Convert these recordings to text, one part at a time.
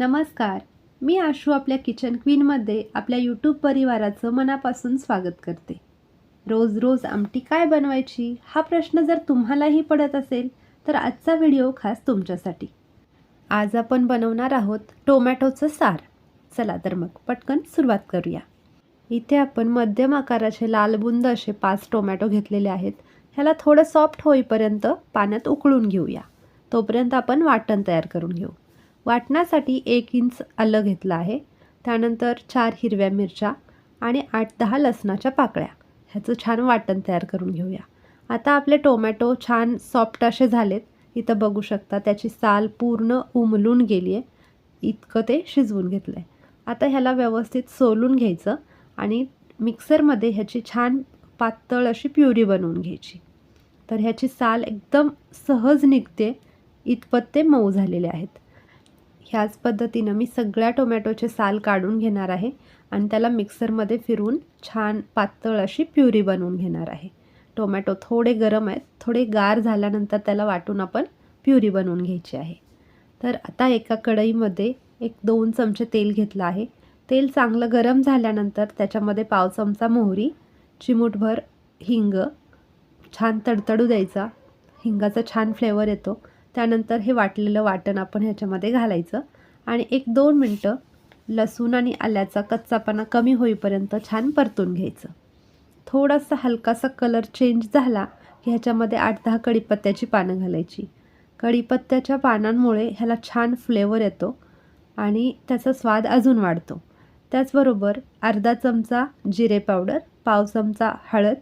नमस्कार. मी आशू आपल्या किचन क्वीनमध्ये आपल्या यूट्यूब परिवाराचं मनापासून स्वागत करते. रोज रोज आमटी काय बनवायची? हा प्रश्न जर तुम्हालाही पडत असेल तर आजचा व्हिडिओ खास तुमच्यासाठी. आज आपण बनवणार आहोत टोमॅटोचं सार. चला तर मग पटकन सुरुवात करूया. इथे आपण मध्यम आकाराचे लालबुंद असे पाच टोमॅटो घेतलेले आहेत. ह्याला थोडं सॉफ्ट होईपर्यंत पाण्यात उकळून घेऊया. तोपर्यंत आपण वाटण तयार करून घेऊ. वाटण्यासाठी एक इंच आलं घेतलं आहे. त्यानंतर चार हिरव्या मिरच्या आणि आठ दहा लसणाच्या पाकळ्या. ह्याचं छान वाटण तयार करून घेऊया. आता आपले टोमॅटो छान सॉफ्ट असे झालेत. इथं बघू शकता त्याची साल पूर्ण उमलून गेली आहे इतकं ते शिजवून घेतलं आहे आता ह्याला व्यवस्थित सोलून घ्यायचं आणि मिक्सरमध्ये ह्याची छान पातळ अशी प्युरी बनवून घ्यायची. तर ह्याची साल एकदम सहज निघते. इतपत ते मऊ झालेले आहेत. ह्याच पद्धतीनं मी सगळ्या टोमॅटोचे साल काढून घेणार आहे आणि त्याला मिक्सरमध्ये फिरून छान पातळ अशी प्युरी बनवून घेणार आहे. टोमॅटो थोडे गरम आहेत थोडे गार झाल्यानंतर त्याला वाटून आपण प्युरी बनवून घ्यायची आहे. तर आता एका कढईमध्ये एक दोन चमचे तेल घेतलं आहे. तेल चांगलं गरम झाल्यानंतर त्याच्यामध्ये पाव चमचा मोहरी चिमूटभर हिंग छान तडतडू द्यायचा. हिंगाचा छान फ्लेवर येतो. त्यानंतर हे वाटलेलं वाटण आपण ह्याच्यामध्ये घालायचं. आणि एक दोन मिनटं लसूण आणि आल्याचा कच्चापणा कमी होईपर्यंत छान परतून घ्यायचं. थोडासा हलकासा कलर चेंज झाला की ह्याच्यामध्ये आठ दहा कढीपत्त्याची पानं घालायची. कढीपत्त्याच्या पानांमुळे ह्याला छान फ्लेवर येतो आणि त्याचा स्वाद अजून वाढतो. त्याचबरोबर अर्धा चमचा जिरे पावडर पाव चमचा हळद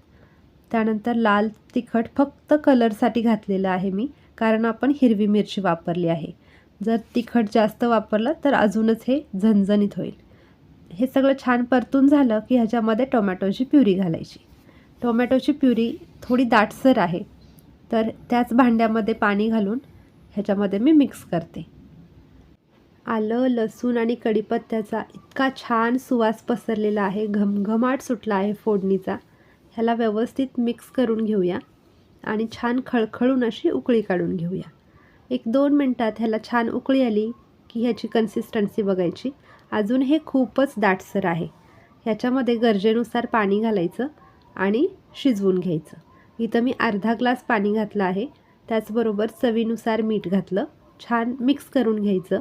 त्यानंतर लाल तिखट फक्त कलरसाठी घातलेलं आहे मी. कारण आपण हिरवी मिरची वापरली आहे. जर तिखट जास्त वापरलं तर अजूनच हे झणझणीत होईल. हे सगळं छान परतून झालं की ह्याच्यामध्ये टोमॅटोची प्युरी घालायची. टोमॅटोची प्युरी थोडी दाटसर आहे तर त्याच भांड्यामध्ये पाणी घालून ह्याच्यामध्ये मी मिक्स करते. आलं लसूण आणि कढीपत्त्याचा इतका छान सुवास पसरलेला आहे घमघमाट सुटला आहे फोडणीचा. ह्याला व्यवस्थित मिक्स करून घेऊया. आणि छान खळखळून अशी उकळी काढून घेऊया. एक दोन मिनटात ह्याला छान उकळी आली की ह्याची कन्सिस्टन्सी बघायची. अजून हे खूपच दाटसर आहे. ह्याच्यामध्ये गरजेनुसार पाणी घालायचं आणि शिजवून घ्यायचं. इथं मी अर्धा ग्लास पाणी घातलं आहे. त्याचबरोबर चवीनुसार मीठ घातलं. छान मिक्स करून घ्यायचं.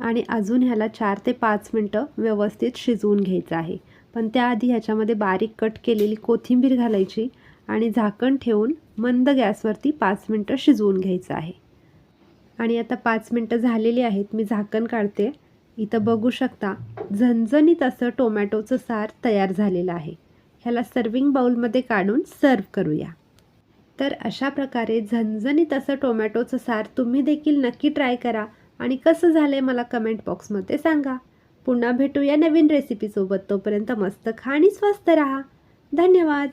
आणि अजून ह्याला चार ते पाच मिनटं व्यवस्थित शिजवून घ्यायचं आहे. पण त्याआधी ह्याच्यामध्ये बारीक कट केलेली कोथिंबीर घालायची. आणि झाकण ठेवून मंद गॅसवरती पाच मिनटं शिजवून घ्यायचं आहे. आणि आता पाच मिनटं झालेली आहेत मी झाकण काढते. इथं बघू शकता झणझणीत असं टोमॅटोचं सार तयार झालेलं आहे. ह्याला सर्विंग बाऊलमध्ये काढून सर्व करूया. तर अशा प्रकारे झणझणीत असं टोमॅटोचं सार तुम्ही देखील नक्की ट्राय करा आणि कसं झालं आहे मला कमेंट बॉक्समध्ये सांगा. पुन्हा भेटूया नवीन रेसिपीसोबत तोपर्यंत मस्त खा आणि स्वस्त राहा. धन्यवाद.